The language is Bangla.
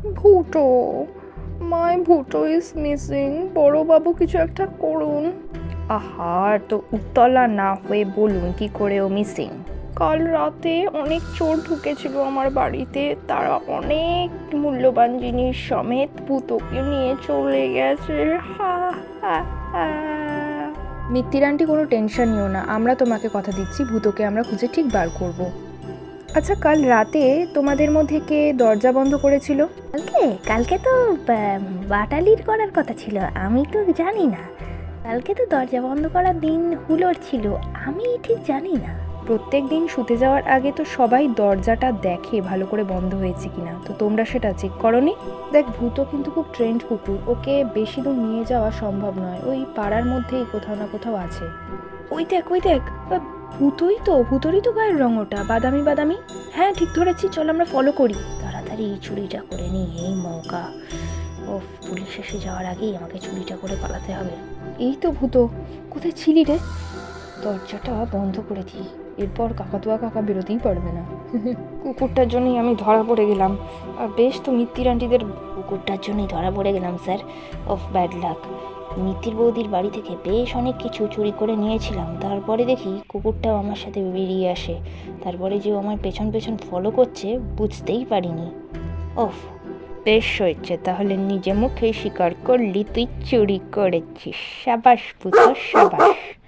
Bhutto my Bhutto is missing বড়বাবু কিছু একটা করুন। আহা তো উতলা না হয়ে বলুন, কি করে ও মিসিং কাল রাতে অনেক চোর ঢুকেছিল আমার বাড়িতে, তারা অনেক মূল্যবান জিনিস সমেত ভূতকে নিয়ে চলে গেছে। হা হা মিত্তির আন্টি, কোনো টেনশন নিও না, আমরা তোমাকে কথা দিচ্ছি, ভূতকে আমরা খুঁজে ঠিক বার করব। আচ্ছা কাল রাতে তোমাদের মধ্যে কে দরজা বন্ধ করেছিল? কালকে? কালকে তো বাটালির করার কথা ছিল আমি তো জানি না। কালকে তো দরজা বন্ধ করার দিন হুলোর ছিল আমি ঠিক জানি না। প্রত্যেক দিন শুতে যাওয়ার আগে তো সবাই দরজাটা দেখে ভালো করে বন্ধ হয়েছে কিনা তো তোমরা সেটা চেক করনি? দেখ ভূত কিন্তু খুব ট্রেন্ড কুকুর ওকে বেশি দূর নিয়ে যাওয়া সম্ভব নয় ওই পাড়ার মধ্যেই কোথাও না কোথাও আছে। ওই দেখ ওই দেখ ভূতই তো, ভূতরই তো গায়ের রং ওটা। বাদামি বাদামি? হ্যাঁ ঠিক ধরেছি, চল আমরা ফলো করি। তাড়াতাড়ি এই চুরিটা করে নিই এই মৌকা। ও পুলিশ এসে যাওয়ার আগেই আমাকে চুরিটা করে পালাতে হবে। এই তো ভূত, কোথায় ছিলি রে? দরজাটা বন্ধ করে দিই। এরপর কাকাতুয়া কাকা বেরোতেই পারবে না। কুকুরটার জন্যই আমি ধরা পড়ে গেলাম। আর বেশ তো মিত্তির আন্টিদের কুকুরটার জন্যই ধরা পড়ে গেলাম, sir. Of, bad luck. Mittir বৌদির বাড়ি থেকে বেশ অনেক কিছু চুরি করে নিয়েছিলাম। তারপরে দেখি কুকুরটাও আমার সাথে বেরিয়ে আসে। তারপরে যে আমার পেছন পেছন ফলো করছে, বুঝতেই পারিনি। ওফ বেশ হয়েছে। তাহলে নিজে মুখে স্বীকার করলি তুই চুরি করেছিস। সাবাস পুতো সাবাস।